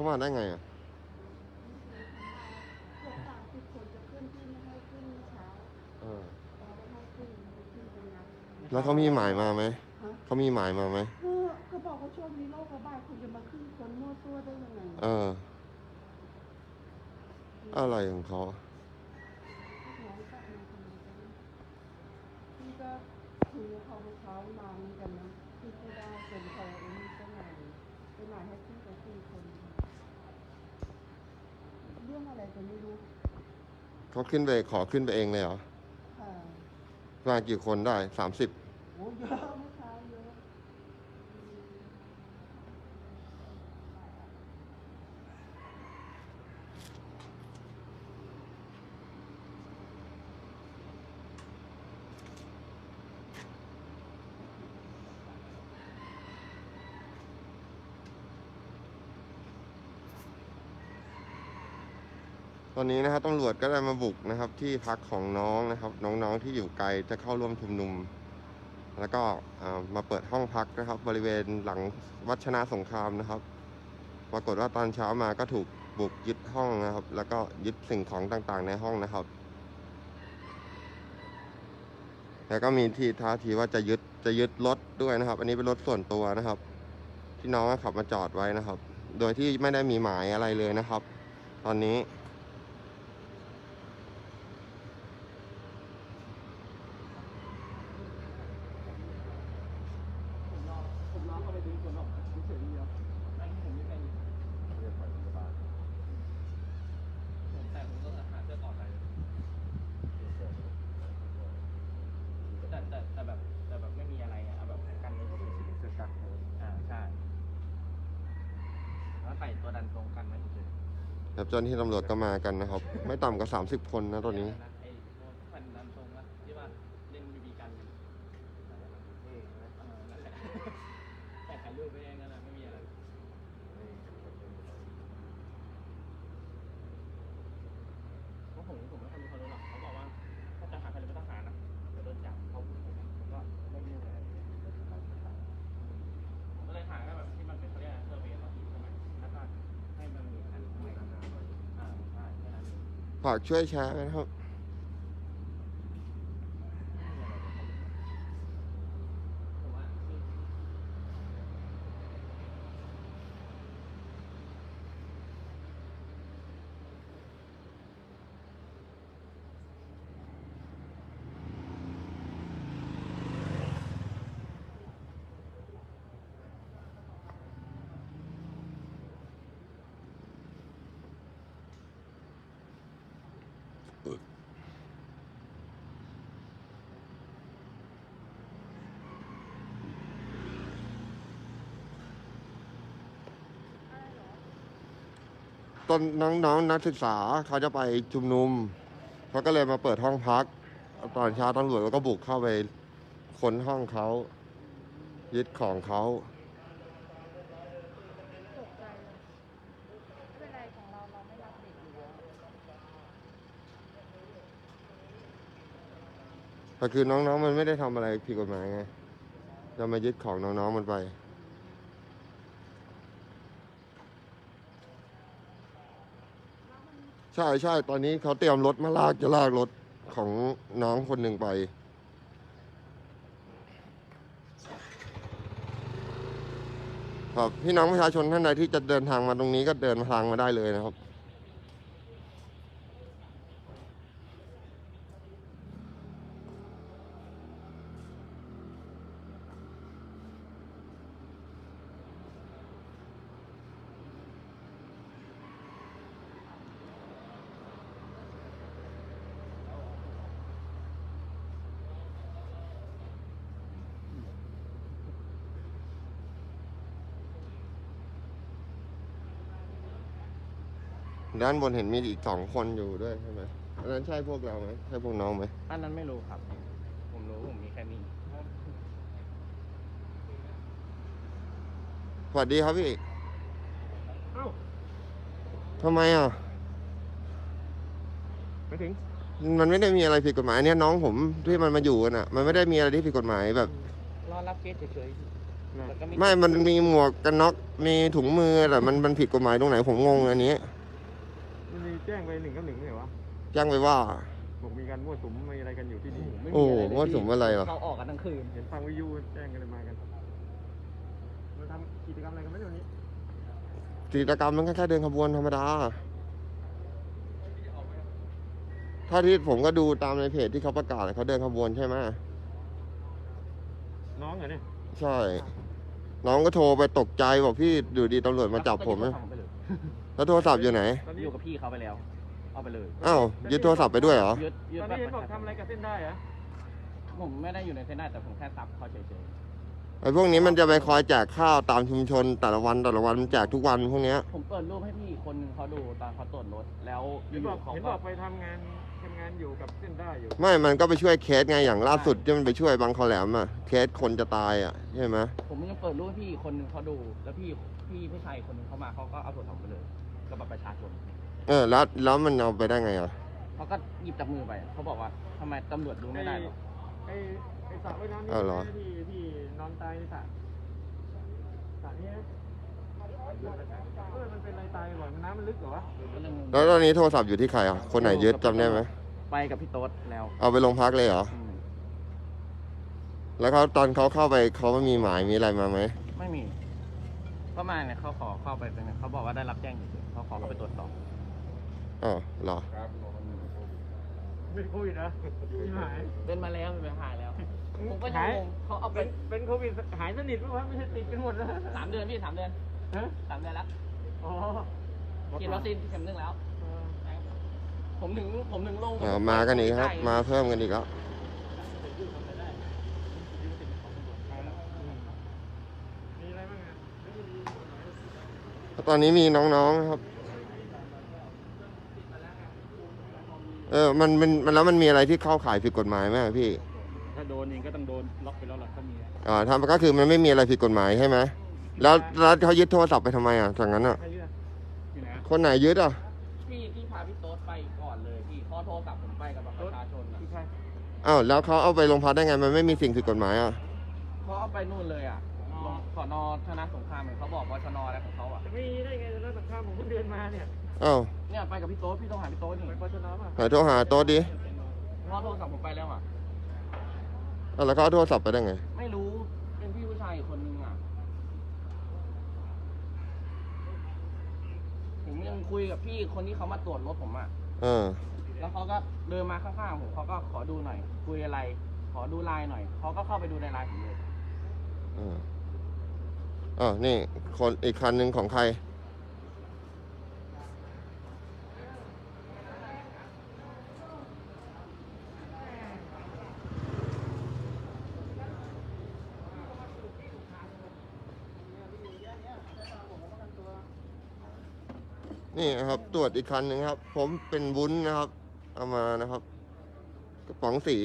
เขามาได้ไงอะเกือบสามสิบคนจะขึ้นที่ไม่ให้ขึ้นเมื่อเช้าเออเราไม่ให้ขึ้นขึ้นตรงนั้นแล้วเขามีหมายมาไหมฮะเขามีหมายมาไหม คือเขาบอกว่าช่วงนี้โรคระบาดคุณจะมาขึ้นคนมั่วตัวได้ยังไง เออ อะไรของเขา น้องกลับมาทำไมกันพี่ก็คุยกับเขาเมื่อเช้ามาเหมือนกันนะพี่ก็ได้เป็นเขาเองก็ไหนไปไหนให้ขึ้นไปสี่คนเรื่องอะไรก็ไม่รู้ เขาขึ้นไปขอขึ้นไปเองเลยเหรอค่ะมากี่คนได้สามสิบ โอ้เยอะเมื่อเช้าเยอะ ต อนนี้นะครับตำรวจก็ได้มาบุกนะครับ ที่พักของน้องนะครับ น้องๆที่อยู่ไกลจะเข้าร่วมชุมนุม แล้วก็มาเปิดห้องพักนะครับ บริเวณหลังวัชนะสงครามนะครับ ปรากฏว่าตอนเช้ามาก็ถูกบุกยึดห้องนะครับ แล้วก็ยึดสิ่งของต่างๆ ในห้องนะครับ แล้วก็มีที่ท้าทีว่าจะยึดจะยึดรถด้วยนะครับ อันนี้เป็นรถส่วนตัวนะครับ ที่น้องขับมาจอดไว้นะครับ โดยที่ไม่ได้มีหมายอะไรเลยนะครับ ตอนนี้ ผมรอผมรอเข้าไปดึงคนออกมาเฉยๆเดียวไม่ผมไม่เป็นเรียกไปพยาบาลผมแต่ผมก็หาเสื้อก่อนไปแต่แต่แต่แบบแต่แบบไม่มีอะไรอะเอาแบบกันไม่เฉยๆเสื้อกั๊กอ่าใช่แล้วใส่ตัวดันตรงกันไว้เฉย ครับ เจ้าหน้าที่ตำรวจก็มากันนะครับ ไม่ต่ำกว่า30 คนนะตอนนี้ ไอ้ตัวแผ่นดันตรงนะที่ว่าเล่นบีบีกันกันเออนั่นแหละแต่ถ่ายรูปไปเองนั่นแหละไม่มีอะไร เพราะผมผมไม่ค่อยมีความรู้หรอกเขาบอกว่าถ้าจะหาใครเป็นทหารนะจะโดนจับเขาผมผมก็ไม่รู้อะไรผมก็เลยหาแค่แบบที่มันเป็นเขาเรียกอะไรเซอร์เวย์เนาะใช่ไหมแล้วก็ให้มันมีอันใหม่อ่าใช่แค่นั้นเอง ฝากช่วยแชร์นะครับ ตอนน้องๆนักศึกษาเขาจะไปชุมนุมเขาก็เลยมาเปิดห้องพัก ตอนเช้าตำรวจก็บุกเข้าไปค้นห้องเขายึดของเขาตกใจเลยไม่เป็นไรของเราเราไม่รับเด็กอยู่แล้วแต่คือน้องๆมันไม่ได้ทำอะไรผิดกฎหมายไงจะมายึดของน้องๆมันไป ใช่ใช่ตอนนี้เขาเตรียมรถมาลากจะลากรถของน้องคนหนึ่งไป ครับพี่น้องประชาชนท่านใดที่จะเดินทางมาตรงนี้ก็เดินทางมาได้เลยนะครับ ด้านบนเห็นมีอีกสองคนอยู่ด้วยใช่ไหมอันนั้นใช่พวกเราไหมใช่พวกน้องไหมอันนั้นไม่รู้ครับ ผมรู้ผมมีแค่นี้สวัสดีครับพี่เอ้าทำไมอะ ไม่ถึง มันไม่ได้มีอะไรผิดกฎหมายเนี่ยน้องผมที่มันมาอยู่กันอะ มันไม่ได้มีอะไรที่ผิดกฎหมายแบบ รอรับเคสเฉยแล้วก็มีไม่ มันมีหมวกกันน็อกมีถุงมือแต่มันมันผิดกฎหมายตรงไหนผมงงอันนี้ มันมีแจ้งไปหนึ่งกับหนึ่งไม่เหรอวะแจ้งไปว่า บอกมีการมั่วสุมมีอะไรกันอยู่ที่นี่ไม่มีโอ้ะไรเลยว่าสมอะไรวะ เขาออกกันทั้งคืน เห็นฟังวิทยุแจ้งกันมากันมันทำกิจกรรมอะไรกันไหมวันนี้กิจกรรมมันก็แค่เดินขบวนธรรมดา ถ้าที่ผมก็ดูตามในเพจที่เขาประกาศเขาเดินขบวนใช่ไหมน้องเหรอเนี่ยใช่ น้องก็โทรไปตกใจบอกพี่อยู่ดีตำรวจมาจับผมนะเอาไปเลย แล้วโทรศัพท์อยู่ไหน ตอนนี้อยู่กับพี่เขาไปแล้ว เอาไปเลยอ้าวยึดโทรศัพท์ไปด้วยเหรอ ยึดยึดตอนแบบนี้เห็นบอกทำอะไรกับเส้นได้เหรอะ ผมไม่ได้อยู่ในเส้นได้แต่ผมแค่ซับเขาเฉย ไอ้พวกนี้มันจะไปคอยแจกข้าวตามชุมชนแต่ละวันแต่ละวันมันแจกทุกวันพวกเนี้ยๆผมเปิดรูปให้พี่คนหนึงเขาดูตอนเขาตรวจรถแล้วอเห็นบยู่อกๆเขาเห็นก็บอกไปทำงานทำงานอยู่กับเส้นได้อยู่ ไม่มันก็ไปช่วยเคสไงอย่างล่าสุดที่มันไปช่วยบางคอแหลมอะ เคสคนจะตายอะใช่ไหมผมยังเปิดรูปให้พี่คนหนึงเขาดู แล้วพี่พี่ผู้ชายคนหนึงเขามาเขาก็เอาโทรศัพท์ไปเลยกับบัตรประชาชนเออแล้วแล้วมันเอาไปได้ไงอะ เขาก็หยิบจากมือไปเขาบอกว่าทำไมตำรวจดูไม่ได้หรอไอ้ไอ้ สระว่ายน้ำนี่อ้าวเหรอ ที่ที่นอนตายในสระสระนี้นะเออมันเป็นอะไรตายบ่อยมันน้ำมันลึกเหรอวะก็เลยงงแล้วตอนนี้โทรศัพท์อยู่ที่ใครอะ คนไหนยึดจำได้ไหม ไปกับพี่โต๊ดแล้วเอาไปโรงพักเลยเหรอ อืมแล้วเขาตอนเขาเข้าไปเขาไม่มีหมายมีอะไรมาไหม ไม่มี ก็มาเนี่ยเขาขอเข้าไปเป็นเขาบอกว่าได้รับแจ้งอยู่เขาขอเข้าไปตรวจสอบอ๋อเหรอ เป็นโควิดเหรอมีหายเป็นมาแล้วเป็นหายแล้ว ผมก็ยังหายงงเขาเอาไปเป็นเป็นโควิดหายสนิทปะวะไม่ใช่ติดกันหมดแล้วสามเดือนพี่สามเดือนฮะสามเดือนแล้วอ๋อฉีดวัคซีนเข็มหนึ่งแล้ว เออผมถึงผมถึงลงเออมากันอีกครับ มาเพิ่มกันอีกแล้วมีอะไรบ้างอะตอนนี้มีน้องๆครับ เออมันมันมันแล้วมันมีอะไรที่เข้าข่ายผิดกฎหมายไหมอะพี่ ถ้าโดนเองก็ต้องโดนล็อกไปแล้วล่ะถ้ามีอ่าทำก็คือมันไม่มีอะไรผิดกฎหมายใช่ไหมแล้วแล้วเขายึดโทรศัพท์ไปทำไมอะจากนั้นอะ ใครเลือกอยู่ไหนอะคนไหนยึดอะ พี่ที่พาพี่โต๊ดไปก่อนเลยพี่เขาโทรศัพท์ผมไปกับบัตรประชาชนอะคือใครอ้าวแล้วเขาเอาไปโรงพักได้ไงมันไม่มีสิ่งผิดกฎหมายอะ เขาเอาไปนู่นเลยอะลงสอนอชนะสงครามเหมือนเขาบอกว่าชนอะไรของเขาอะ จะไม่ได้ไงแล้วสังคมผมเพิ่งเดินมาเนี่ยอ้าวเนี่ยไปกับพี่โต๊ดพี่ต้องหาพี่โต๊ดนี่ไปปชนป่ะไหนโทรหาโต๊ะดิเพราะโทรศัพท์ผมไปแล้วอะ อ้าวแล้วเขาเอาโทรศัพท์ไปได้ไง ไม่รู้เป็นพี่ผู้ชายอีกคนนึงอะ ผมยังคุยกับพี่คนที่เขามาตรวจรถผมอะ เออ แล้วเขาก็เดินมาข้างๆผมเขาก็ขอดูหน่อย คุยอะไร ขอดูไลน์หน่อย เขาก็เข้าไปดูในไลน์ผมเลย เอออ้าวนี่ คนอีกคันหนึ่งของใคร นี่นะครับตรวจอีกคันหนึ่งครับ ผมเป็นวุ้นนะครับ เอามานะครับกระป๋องสี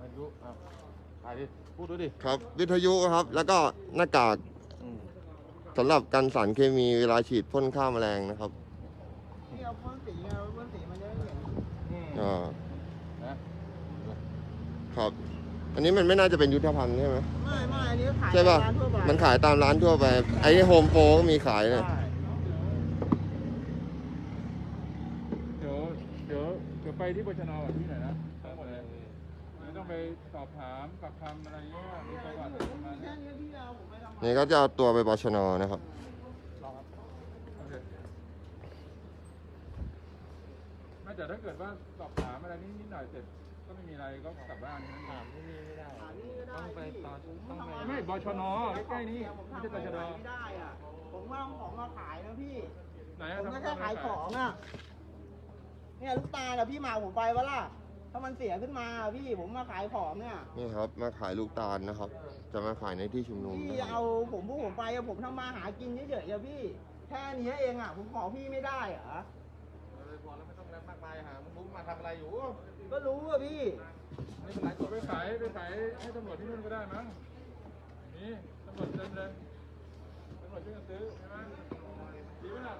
อายุถ่ายดิพูดดูดิครับ วิทยุครับ แล้วก็หน้ากากสำหรับกันสารเคมีเวลาฉีดพ่นฆ่าแมลงนะครับที่เอาพ่นสีไงพ่นสีมันจะได้เห็นอ่านะครับ อันนี้มันไม่น่าจะเป็นยุทธภัณฑ์ใช่ไหมไม่ไม่อันนี้ขายใช่ป่ะในร้านทั่วไปมันขายตามร้านทั่วไป ไอ้โฮมโปรก็มีขายเนี่ยใช่ เดี๋ยวเดี๋ยวเดี๋ยวไป ที่ปชนกับที่ไหนนะทั้งหมดเลยเดี๋ยวต้องไปสอบถามปากคำอะไรเงี้ยมีประวัติประมาณแค่นี้นี้พี่เอาผมไปทำนี่ก็จะเอาตัวไปบชนนะครับ โอเคไม่แต่ถ้าเกิดว่าสอบถามอะไรนิดนิดหน่อยเสร็จก็ไม่มีอะไรก็กลับบ้านถามไม่มีไม่ได้ถามนี่ก็ได้ต้องไปต่อพี่ต้องไปผไม่บชนใกล้ๆนี่ผมไม่ทำใช่อะไรตชดไม่ได้อะผมก็เอาของมาขายนะพี่ไหนอะผมก็ทำแค่ขายของอะ เนี่ยลูกตาลอะพี่มาผมไปวะล่ะถ้ามันเสียขึ้นมาอะพี่ผมมาขายของเนี่ยนี่ครับ มาขายลูกตาลนะครับ จะมาขายในที่ชุมนุมพี่นะครับเอาผมพวกผมไปอะผมทำมาหากินเฉยๆอะพี่ แค่นี้เองอะผมขอพี่ไม่ได้เหรอพอแล้วไม่ต้องแล้วมากมายหามึงรู้มาทำอะไรอยู่ ก็รู้อะพี่ ไม่เป็นไรตัวไปขายไปขายให้ตำรวจที่นู่นก็ได้มั้งนี่ตำรวจเต็มเลยตำรวจช่วยกันซื้อใช่ไหมดีไหมล่ะ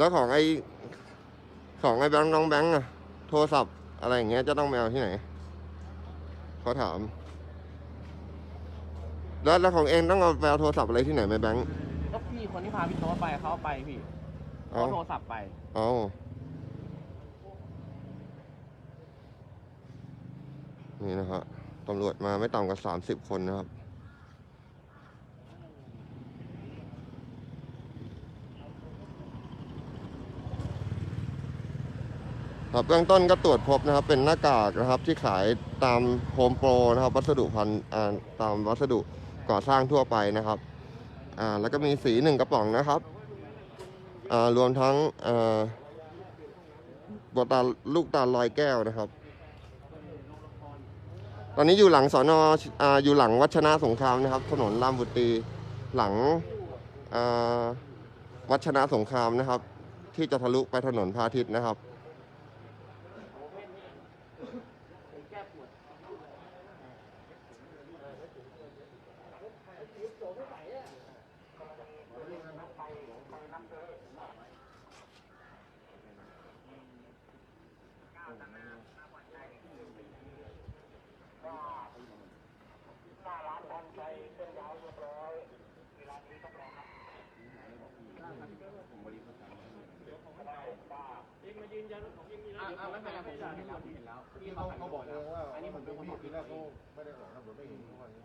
แล้วของไอของไอแบงค์น้องแบงค์อะโทรศัพท์อะไรอย่างเงี้ยจะต้องไปเอาที่ไหนเขาถาม แล้วแล้วของเองต้องเอาไปเอาโทรศัพท์อะไรที่ไหนไหมแบงค์ก็พี่คนที่พาพี่โต๊ะไปเขาเอาไปพี่เอาเขาโทรศัพท์ไป เอานี่นะครับตำรวจมาไม่ต่ำกว่าสามสิบคนนะครับ ครับเบื้องต้นก็ตรวจพบนะครับเป็นหน้ากากนะครับที่ขายตามโฮมโปรนะครับวัสดุพันตามวัสดุก่อสร้างทั่วไปนะครับอ่าแล้วก็มีสีหนึ่งกระป๋องนะครับอ่ารวมทั้งอ่าบตาลลูกตาลอยแก้วนะครับ ตอนนี้อยู่หลังสอนออยู่หลังวัชนาสงครามนะครับ ถนนรามบุตรีหลังวัชนาสงครามนะครับ ที่จะทะลุไปถนนพาทิตย์นะครับ อ่าอ่าไม่เป็นไรผมเห็นแล้วผมเห็นแล้วพี่ เขาเขาบอกแล้วอันนี้ผมเป็นคนบอกพี่แล้วไม่ได้บอกนะผมไม่เห็นทุกวันไม่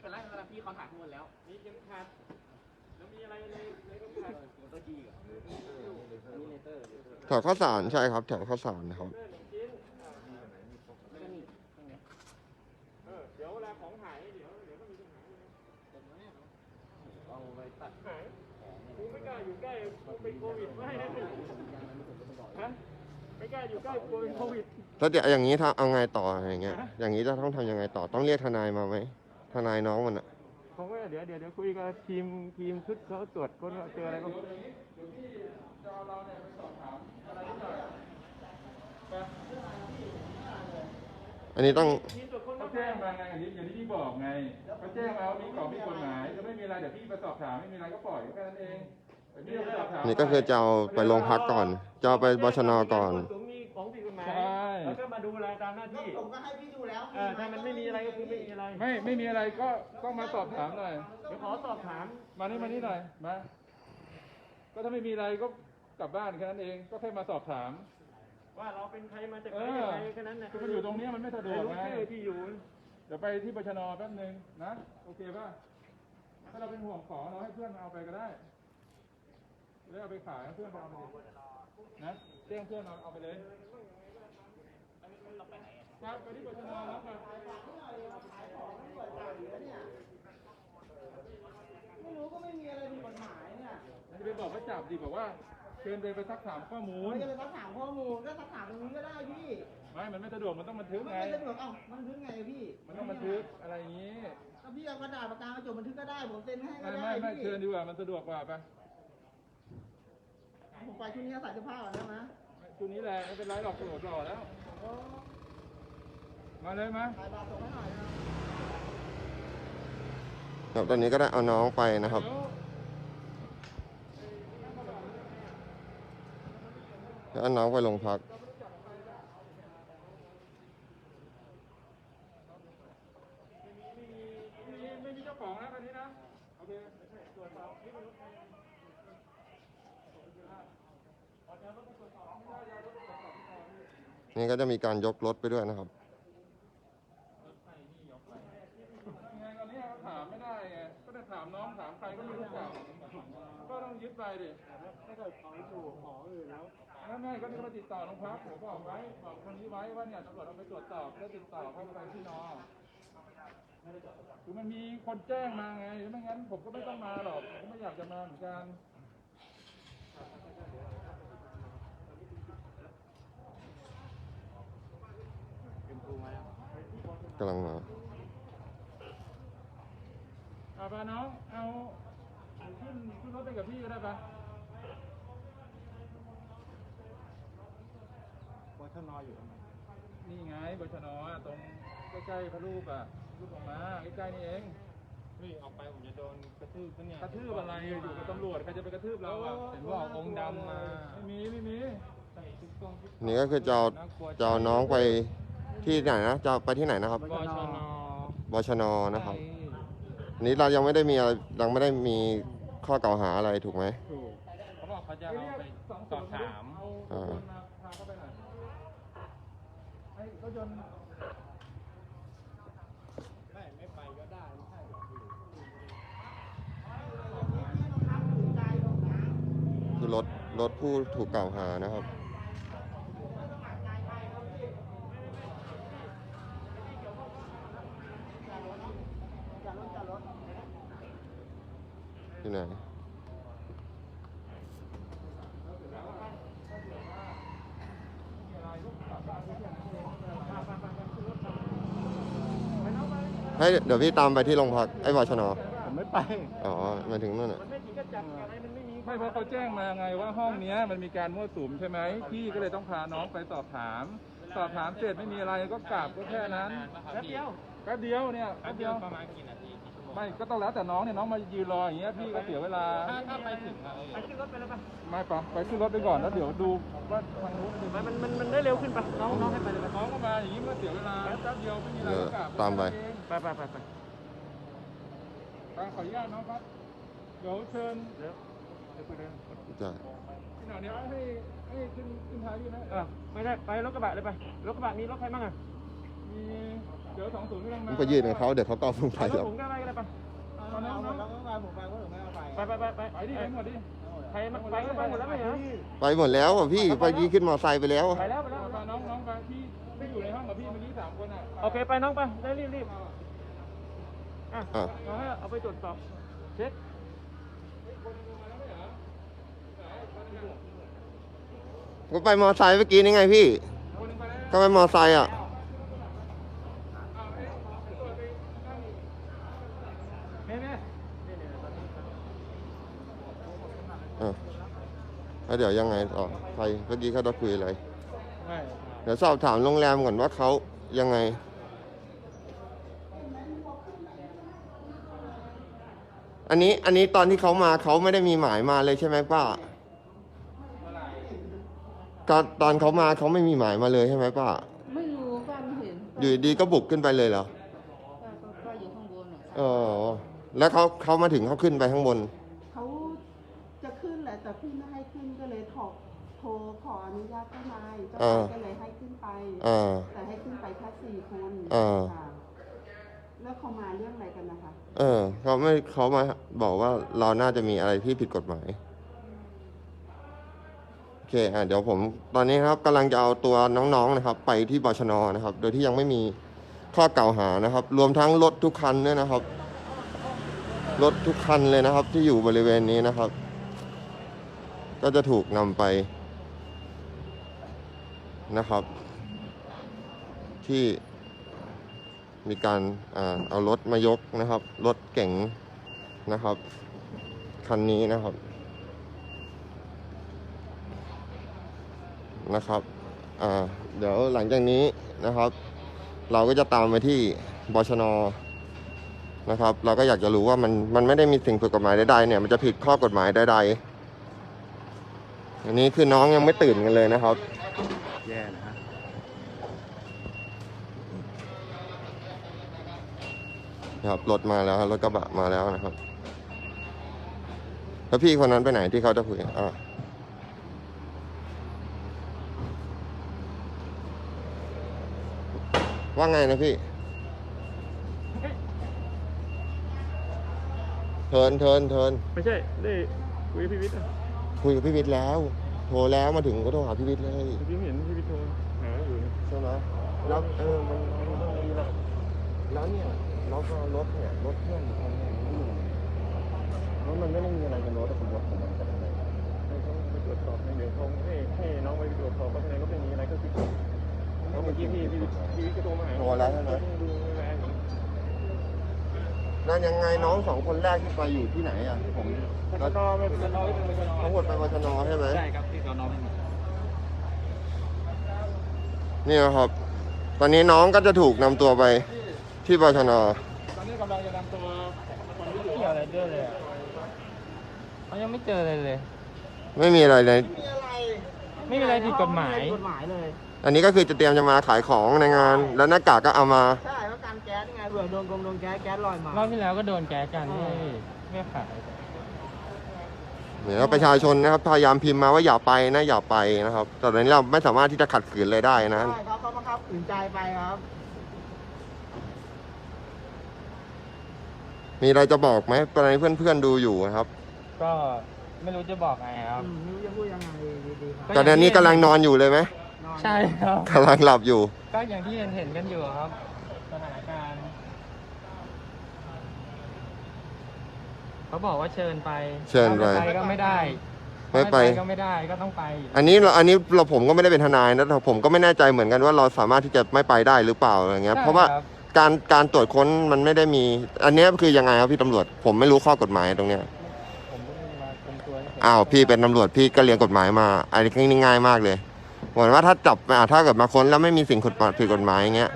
เป็นไรไม่เป็นไรพี่เขาถ่ายทุกวันแล้วมีเข็มขัดแล้วมีอะไรในในเข็มขัดตัวตะกี้อะมีเลเตอร์แถวข้าวสารใช่ครับแถวข้าวสารนะครับเดี๋ยวเวลาของหายเดี๋ยวเดี๋ยวก็มีปัญหาเอาไปตัด กูไม่กล้าอยู่ใกล้กูเป็นโควิดไม่ได้ฮะไม่กล้าอยู่ใกล้กลัวเป็นโควิด แล้วเดี๋ยวอย่างนี้ถ้าเอาไงต่ออย่างเงี้ย อย่างนี้จะต้องทำยังไงต่อต้องเรียกทนายมาไหมทนายน้องมันอะผมว่าเดี๋ยวเดี๋ยวเดี๋ยวคุยกับทีมทีมชุดเขาตรวจคนว่าเจออะไรบ้างอันนี้ต้องเขา แจ้งมาไงอย่างที่อย่างที่พี่บอกไงเขาแจ้งมาว่ามีของมีกฎหมายจะไม่มีอะไรเดี๋ยวพี่ไปสอบถามไม่มีอะไรก็ปล่อยแค่นั้นเองแต่พี่ไปสอบถามนี่ก็คือจะเอาไปโรงพักก่อน จะเอาไปบชนก่อนตรงนี้ของผิดกฎหมายใช่ แล้วก็มาดูแลตามหน้าที่ผมก็ให้พี่ดูแล้วเออถ้ามันไม่มีอะไรก็คือไม่มีอะไรไม่ไม่มีอะไรก็ก็มาสอบถามหน่อย เดี๋ยวขอสอบถาม มานี่มานี่หน่อยมา ก็ถ้าไม่มีอะไรก็กลับบ้านแค่นั้นเอง ก็แค่มาสอบถาม ว่าเราเป็นใครมาจากเอไหนอยังไงแค่นั้นนะคือมันอยู่ตรงเนี้ยมันไม่สะดวกรู้ไงชื่อที่อยู่เดี๋ยวไปที่บชนแป๊บนึงนะโอเคป่ะถ้าเราเป็นห่วงของเราให้เพื่อนมาเอาไปก็ได้แล้วเอาไปขายให้เพื่อนมาเอาไปเลยนะแจ้งเพื่อนมาเอาไปเลยครับไปที่บชนแล้วครับไม่รู้ก็ไม่มีอะไรผิดกฎหมายเนี่ยมันจะไปบอกว่าจับดีบอกว่า เชิญไปไปซักถามข้อมูลไม่จะไปซักถามข้อมูลก็ซักถามตรงนี้ก็ได้พี่ไม่ มันไม่สะดวก มันต้องบันทึกมันไง ไม่สะดวกเอ้ามันทึกไงพี่มันต้องบันทึกอะไรอย่างนี้ถ้าพี่เอากระดาษปากกามาจดบันทึกก็ได้ผมเซ็นให้ก็ไม่ได้ไม่ไม่พี่เชิญดีกว่า มันสะดวกกว่าไปผมไปชุดนี้ใส่เสื้อผ้าก่อนได้ไหมชุดนี้แหละไม่เป็นไรหรอกโหลดหล่อแล้ว โอ้มาเลยมา ถ่ายบาตรส่งให้หน่อยนะครับตอนนี้ก็ได้เอาน้องไปนะครับ แล้วเอาน้องไปโรงพักไม่มีไม่มีเจ้าของนะคันนี้นะโอเคตรวจสอบที่มันรถใครนี่ก็จะมีการยกรถไปด้วยนะครับไงตอนนี้เราถามไม่ได้ไง ก็จะถามน้องถามใครก็ไม่รู้จัก ก็ต้องยึดไปดิถ้าเกิดของถูกของอื่นแล้ว ไม่ไม่ก็จะมาติดต่อโรงพักผมบอกไว้ บอกคนนี้ไว้ว่าเนี่ยตำรวจเอาไปตรวจสอบแล้วติดต่อเข้าไปที่นอคือมันมีคนแจ้งมาไงไม่งั้นผมก็ไม่ต้องมาหรอกผมก็ไม่อยากจะมาเหมือนกันกำลังมาเอาไปน้องเอาขึ้นขึ้นรถไปกับพี่ก็ได้ปะ ชนอยู่ตรงไหนนี่ไงบชนอะตรงใกล้ๆพระรูปอะรูปออกมาใกล้ๆนี่เองเฮ้ยออกไปผมจะโดนกระทืบปะเนี่ยกระทืบอะไรอยู่กับตำรวจใครจะไปกระทืบเราอะเห็นว่าองค์ดำมาไม่มีไม่มีใส่ชุดกล้องชุดนี่ก็คือจะเอาน่ากลัวจะเอาน้องไปที่ไหนนะจะเอาไปที่ไหนนะครับ บชนบชนนะครับนี่เรายังไม่ได้มีอะไรยังไม่ได้มีข้อกล่าวหาอะไรถูกไหมถูกเขาบอกเขาจะเอาไปสอบถาม รถยนต์ไม่ไม่ไปก็ได้ไม่ใช่หรอพี่คือรถรถผู้ถูกกล่าวหานะครับ ที่ไหน ให้เดี๋ยวพี่ตามไปที่โรงพักไอ้บชนผมไม่ไปอ๋อมาถึงนู่นน่ะไม่จริงก็จับอะไรมันไม่มีไม่เพราะเขาแจ้งมาไงว่าห้องเนี้ยมันมีการมั่วสุมใช่ไหมพี่ก็เลยต้องพาน้องไปสอบถาม สอบถามเสร็จไม่มีอะไรก็กลับก็แค่นั้นแป๊บเดียวแป๊บเดียวเนี่ยแป๊แป๊บบเดีเดียยววประมาณกี่ ไม่ก็ต้องแล้วแต่น้องเนี่ยน้องมายืนรออย่างเงี้ยพี่ก็เสียเวลาถ้าถ้าไปถึงอะไปขึ้นรถไปแล้วปะไม่ปั๊มไปขึ้นรถไปก่อนแล้วเดี๋ยวดูว่าทางนู้นมันมันมันได้เร็วขึ้นปะน้องน้องให้ไปเลยปะน้องก็มาอย่างนี้มันก็เสียเวลาแป๊บเดียวไม่มีอะไรก็กลับเออตามไป ไปไปไปไปขออนุญาตน้องครับเดี๋ยวเชิญเดี๋ยวเดี๋ยวไปเลยจะพี่หน่อยเนี่ยให้ให้ขึ้นขึ้นท้ายพี่นะเออไม่ได้ไปรถกระบะเลยไปรถกระบะมีรถใครบ้างอะมี เดี๋ยวสองศูนย์ไม่ต้องมึมางไปยืนกับเขาเดี๋ยวเขาก็เอาลงไปไปรหรถอกผมก็ไปก็ได้ปะตอนนั้นน้องไปไปไปไปไปดิไปหมดดิใครมาไปก็ไปหมดแล้วไม่เหรอไปหมดแล้วอะพี่ไปยีขึ้นมอไซค์ไปแล้วไปแล้วไปแล้วพาน้องน้องไปพี่ไม่อยู่ในห้องกับพี่เมื่อกี้สามคนอะโอเคไปน้องไปได้รีบรีบอะอะเอาให้เอาไปตรวจสอบเช็คก็ไปมอไซค์เมื่อกี้นี่ไงพี่ ก็ไปมอไซค์อะ แม่แม่ อะ แล้วเดี๋ยวยังไงต่อไปเมื่อกี้เขาจะคุยอะไร ไม่เดี๋ยวสอบถามโรงแรมก่อนว่าเขายังไง อันนี้อันนี้ตอนที่เขามาเขาไม่ได้มีหมายมาเลยใช่ไหมป้าตอนตอนเขามาเขาไม่มีหมายมาเลยใช่ไหมป้า ไม่รู้ป้าไม่เห็นอยู่ดีๆก็บุกขึ้นไปเลยเหรอป้าก็ป้าอยู่ข้างบนอะอ๋อแล้วเขาเขามาถึงเขาขึ้นไปข้างบน เขาจะขึ้นแหละแต่พี่ไม่ให้ขึ้นก็เลยถอกโทรข ออนุญาตเจ้านายเจ้าอ่านายก็เลยให้ขึ้นไปอ่า แต่ให้ขึ้นไปแค่สี่คนอ่า ค่ะแล้วเขามาเรื่องอะไรกันนะคะ เออเขาไม่เขามาบอกว่าเราน่าจะมีอะไรที่ผิดกฎหมาย โอเคอะเดี๋ยวผมตอนนี้นะครับกำลังจะเอาตัวน้องๆนะครับ ไปที่บชนนะครับ โดยที่ยังไม่มีข้อกล่าวหานะครับ รวมทั้งรถทุกคันด้วยนะครับ รถทุกคันเลยนะครับ ที่อยู่บริเวณนี้นะครับ ก็จะถูกนำไป นะครับ ที่มีการอเอารถมายกนะครับ รถเก๋งนะครับ คันนี้นะครับนะครับเดี๋ยวหลังจากนี้นะครับ เราก็จะตามไปที่บชนนะครับ เราก็อยากจะรู้ว่ามันมันไม่ได้มีสิ่งผิดกฎหมายใดๆเนี่ยมันจะผิดข้อกฎหมายใดๆอันนี้คือน้องยังไม่ตื่นกันเลยนะครับ ครับรถมาแล้วครับรถกระบะมาแล้วนะครับ แล้วพี่คนนั้นไปไหนที่เขาจะคุยอ่าว่าไงนะพี่เทินเทินเทินไม่ใช่ได้คุยกับพี่วิทย์อะคุยกับพี่วิทย์แล้ว โทรแล้วมาถึงก็โทรหาพี่วิทย์เลยพี่เห็นพี่วิทย์โทรหาอยู่ใช่ไหมแล้วเออมันมันเรื่องนี้แหละแล้วเนี่ยแล้วก็รถเนี่ยรถเพื่อนคันเนี่ยมันอยู่แล้วมันไม่ได้มีอะไรกับรถแต่ผมรถผมมันจะเป็นอะไรให้เขาไปตรวจสอบในเดี๋ยวเขาให้ให้น้องไปตรวจสอบว่าข้างในรถไม่มีอะไรก็คือแล้วเมื่อกี้พี่พี่วิทย์พี่วิทย์ก็โทรมาหาโทรแล้วใช่ไหมดูแลอยู่ นั่นยังไงน้องสองคนแรกที่ไปอยู่ที่ไหนอะผมแล้วก็ไม่เป็นไรไม่เป็นไรทั้งหมดไปวชนใช่ไหมใช่ครับที่สอนอนี่นะครับ ตอนนี้น้องก็จะถูกนำตัวไปที่บชนตอนนี้กำลังจะนำตัวอะไรด้วยเลยอะเขายังไม่เจอเลยเลย ไม่มีอะไรเลย ไม่มีอะไรผิดกฎหมาย กฎหมายเลย อันนี้ก็คือจะเตรียมจะมาขายของในงาน แล้วหน้ากากก็เอามาใช่ว่าการแก๊สไงเผื่อโดนกงโดนแก๊สแก๊สลอยมารอบที่แล้วก็โดนแก๊สกันไม่ไม่ขายเหมือนว่าประชาชนนะครับพยายามพิมพ์มาว่าอย่าไปนะอย่าไปนะครับแต่ตอนนี้เราไม่สามารถที่จะขัดขืนเลยได้นะ ใช่เขาเขาบังคับขืนใจไปครับ มีอะไรจะบอกไหมตอนนี้เพื่อนๆดูอยู่นะครับ ก็ไม่รู้จะบอกไงครับอืมไม่รู้จะพูดยังไงดีๆครับ ตอนนี้กำลังนอนอยู่เลยไหมนอน ใช่ครับ กำลังหลับอยู่ ก็อย่างที่เห็นเห็นกันอยู่ครับสถานการณ์เขาบอกว่าเชิญไปเชิญไป ถ้าม่ก็ไม่ได้ไม่ไป ก็ไม่ได้ก็ต้องไปอยู่อันนี้เราอันนี้เราผมก็ไม่ได้เป็นทนายนะแต่ผมก็ไม่แน่ใจเหมือนกันว่าเราสามารถที่จะไม่ไปได้หรือเปล่าอะไรเงี้ยใช่เพราะว่าคบการการตรวจค้นมันไม่ได้มี อันเนี้ยคือยังไงครับพี่ตำรวจ ผมไม่รู้ข้อกฎหมายตรงเนี้ย ผมเพิ่งมาเป็นตัวเฉยๆอ้าวพี่เป็นตำรวจพี่ก็เรียนกฎหมายมา อันนี้ง่ายมากเลย เหมือนว่าถ้าจับอ่าถ้าเกิดมาค้นแล้วไม่มีสิ่งผิดผิดกฎหมายอย่างเงี้ย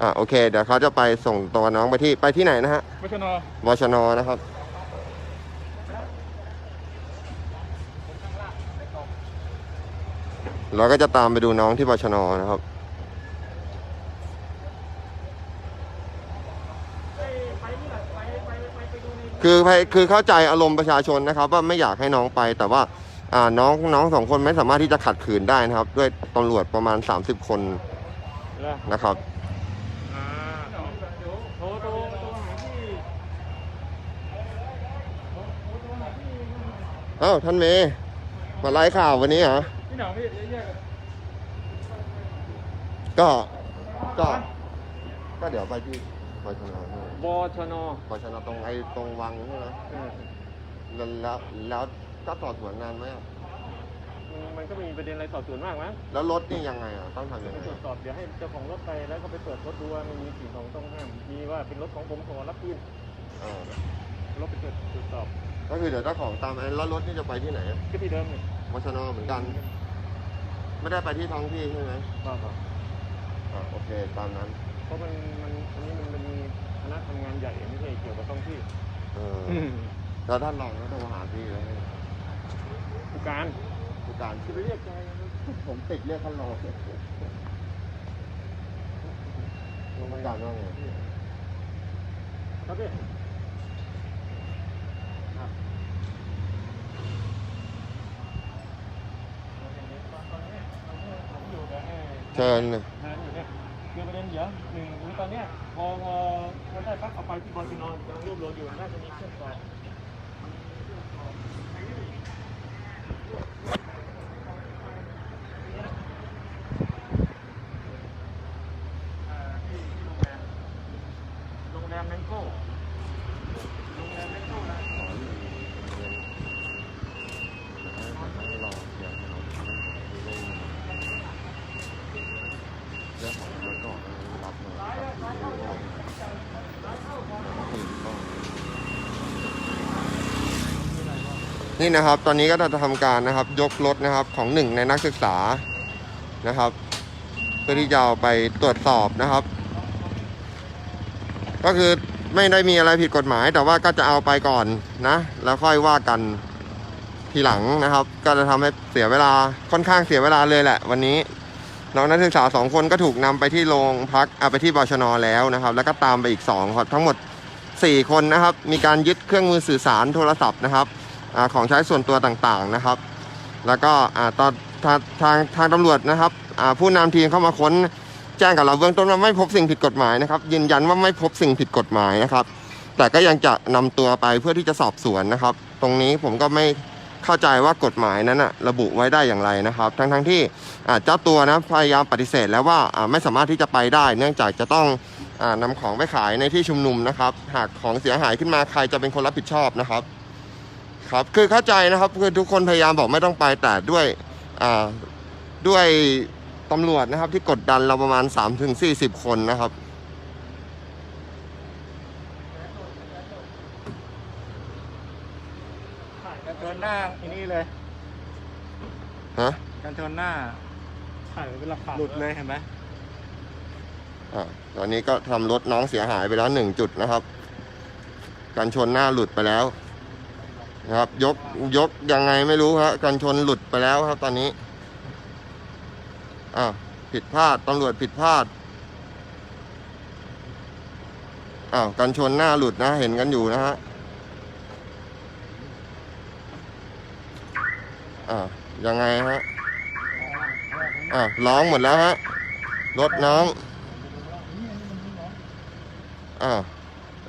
อ่าโอเค เดี๋ยวเขาจะไปส่งตัวน้องไปที่ไปที่ไหนนะฮะวชนวชนนะครับเราก็จะตามไปดูน้องที่วชนนะครับคือไปคือเข้าใจอารมณ์ประชาชนนะครับ ว่าไม่อยากให้น้องไปแต่ว่าอ่า น้องน้องสองคนไม่สามารถที่จะขัดขืนได้นะครับ ด้วยตำรวจประมาณ 30 คนนะครับโทรโทรโทรหาพี่เอ้าท่านเมย์มาไล่ข่าววันนี้เหรอพี่หนองพี่แยกก็ก็ก็เดี๋ยวไปที่บชนใช่ไหมบชนบชนตรงไอ้ตรงวังใช่ไหมแล้วแล้ว แล้วก็สอบสวนนานไหมอะมันก็มีประเด็นอะไรสอบสวนมากมั้งแล้วรถนี่ยังไงอะต้องทำยังไงตรวจสอบเดี๋ยวให้เจ้าของรถไปแล้วก็ไปตรวจรถดูว่ามันมีสิ่งของต้องห้าม มีว่าเป็นรถของผมขอรับคืนเออรถไปตรวจตรวจสอบ ก็คือเดี๋ยวเจ้าของตามไอ้แล้วรถนี่จะไปที่ไหนอะก็ที่เดิมนี่บชนเหมือนกัน ไม่ได้ไปที่ท้องที่ใช่ไหมก็ก็อ่าโอเคตามนั้น เพราะมันมันอันนี้มันมีคณะทำงานใหญ่ไม่ใช่เกี่ยวกับท้องที่ เออแล้วท่านรองก็โทรหาพี่แล้วให้ ผู้การผู้การที่ไปเรียกแกผมติดเรียกท่านรองผู้การว่าไงครับพี่เชิญเลยงานอยู่เนี่ยคือประเด็นเดี๋ยวหนึ่งคือตอนเนี้ยพอพอพอได้ปั๊บเอาไปที่บอลนอนกำลังรวบรวมอยู่น่าจะมีเครื่องสอบ โรงแรมแมงโก้โรงแรมแมงโกนะนี่นะครับ ตอนนี้ก็จะทำการนะครับ ยกรถนะครับของหนึ่งในนักศึกษานะครับ เพื่อที่จะเอาไปตรวจสอบนะครับ ก็คือไม่ได้มีอะไรผิดกฎหมาย แต่ว่าก็จะเอาไปก่อนนะ แล้วค่อยว่ากันทีหลังนะครับ ก็จะทำให้เสียเวลาค่อนข้างเสียเวลาเลยแหละ วันนี้น้องนักศึกษาสองคนก็ถูกนำไปที่โรงพักเอาไปที่บชนแล้วนะครับ แล้วก็ตามไปอีกสองครับทั้งหมด 4 คนนะครับ มีการยึดเครื่องมือสื่อสารโทรศัพท์นะครับอของใช้ส่วนตัวต่างๆนะครับ แล้วก็ตอนทางทางตำรวจนะครับผู้นำทีมเข้ามาค้น แจ้งกับเราเบื้องต้นว่าไม่พบสิ่งผิดกฎหมายนะครับ ยืนยันว่าไม่พบสิ่งผิดกฎหมายนะครับ แต่ก็ยังจะนำตัวไปเพื่อที่จะสอบสวนนะครับ ตรงนี้ผมก็ไม่เข้าใจว่ากฎหมายนั้นนะระบุไว้ได้อย่างไรนะครับ ทั้งทั้งๆที่เจ้าตัวนะพยายามปฏิเสธแล้วว่าไม่สามารถที่จะไปได้ เนื่องจากจะต้องอ่านำของไปขายในที่ชุมนุมนะครับ หากของเสียหายขึ้นมาใครจะเป็นคนรับผิดชอบนะครับ ครับคือเข้าใจนะครับคือทุกคนพยายามบอกไม่ต้องไปแต่ด้วยด้วย ตำรวจนะครับ ที่กดดันเราประมาณ 3-40 คนนะครับการเทินหน้าทีนี้เลย ฮะการเทินหน้าถ่ายไว้เป็นหลักฐานหลุดเลยเห็นไหมอ่าตอนนี้ก็ทำรถน้องเสียหายไปแล้วหนึ่งจุดนะครับ กันชนหน้าหลุดไปแล้วนะครับ ยกยกยังไงไม่รู้ครับกันชนหลุดไปแล้วครับ ตอนนี้ อ่าวผิดพลาดตำรวจผิดพลาดอ้าวกันชนหน้าหลุดนะเห็นกันอยู่นะฮะอ่ายังไงฮะอ่าร้องหมดแล้วฮะรถน้องอ่า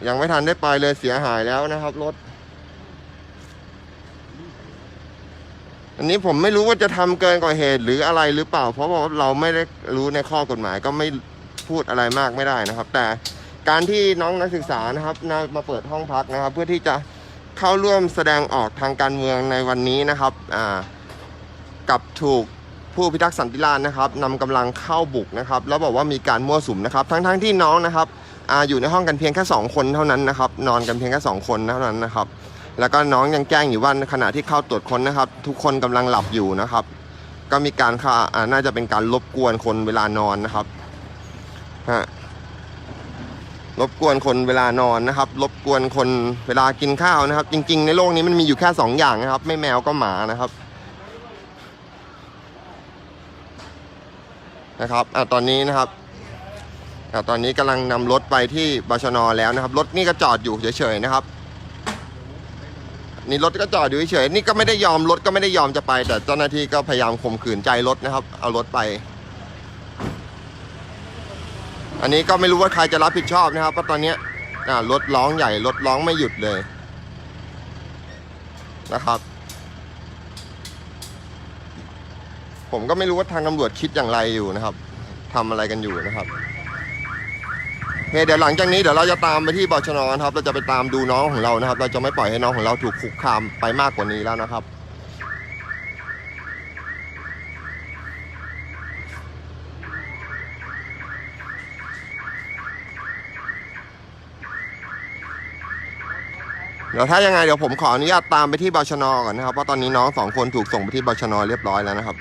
ยังไม่ทันได้ไปเลยเสียหายแล้วนะครับรถ อันนี้ผมไม่รู้ว่าจะทำเกินกว่าเหตุหรืออะไรหรือเปล่า เพราะว่าเราไม่ได้รู้ในข้อกฎหมายก็ไม่พูดอะไรมากไม่ได้นะครับ แต่การที่น้องนักศึกษานะครับนามาเปิดห้องพักนะครับ เพื่อที่จะเข้าร่วมแสดงออกทางการเมืองในวันนี้นะครับอ่ากับถูกผู้พิทักษ์สันติราษฎร์นะครับนำกำลังเข้าบุกนะครับแล้วบอกว่ามีการมั่วสุมนะครับ ทั้งๆที่น้องนะครับออยู่ในห้องกันเพียงแค่สองคนเท่านั้นนะครับ นอนกันเพียงแค่สองคนเท่านั้นนะครับ แล้วก็น้องยังแจ้งอยู่ว่าขณะที่เข้าตรวจค้นนะครับ ทุกคนกำลังหลับอยู่นะครับ ก็มีการค่าอ่าน่าจะเป็นการรบกวนคนเวลานอนนะครับฮะรบกวนคนเวลานอนนะครับ รบกวนคนเวลากินข้าวนะครับ จริง ๆ ในโลกนี้มันมีอยู่แค่สองอย่างนะครับ ไม่แมวก็หมานะครับนะครับอะตอนนี้นะครับอะตอนนี้กำลังนำรถไปที่บชนแล้วนะครับ รถนี่ก็จอดอยู่เฉยๆนะครับ นี่รถก็จอดอยู่เฉยนี่ก็ไม่ได้ยอมรถก็ไม่ได้ยอมจะไป แต่เจ้าหน้าที่ก็พยายามข่มขืนใจรถนะครับ เอารถไป อันนี้ก็ไม่รู้ว่าใครจะรับผิดชอบนะครับเพราะตอนเนี้ยรถร้องใหญ่รถร้องไม่หยุดเลย นะครับ ผมก็ไม่รู้ว่าทางตำรวจคิดอย่างไรอยู่นะครับทำอะไรกันอยู่นะครับ เคเดี๋ยวหลังจากนี้เดี๋ยวเราจะตามไปที่บชนนะครับ เราจะไปตามดูน้องของเรานะครับ เราจะไม่ปล่อยให้น้องของเราถูกคุกคามไปมากกว่านี้แล้วนะครับเดี๋ยวถ้ายังไงเดี๋ยวผมขออนุญาตตามไปที่บชนก่อนนะครับเพราะตอนนี้น้องสองคนถูกส่งไปที่บชนเรียบร้อยแล้วนะครับ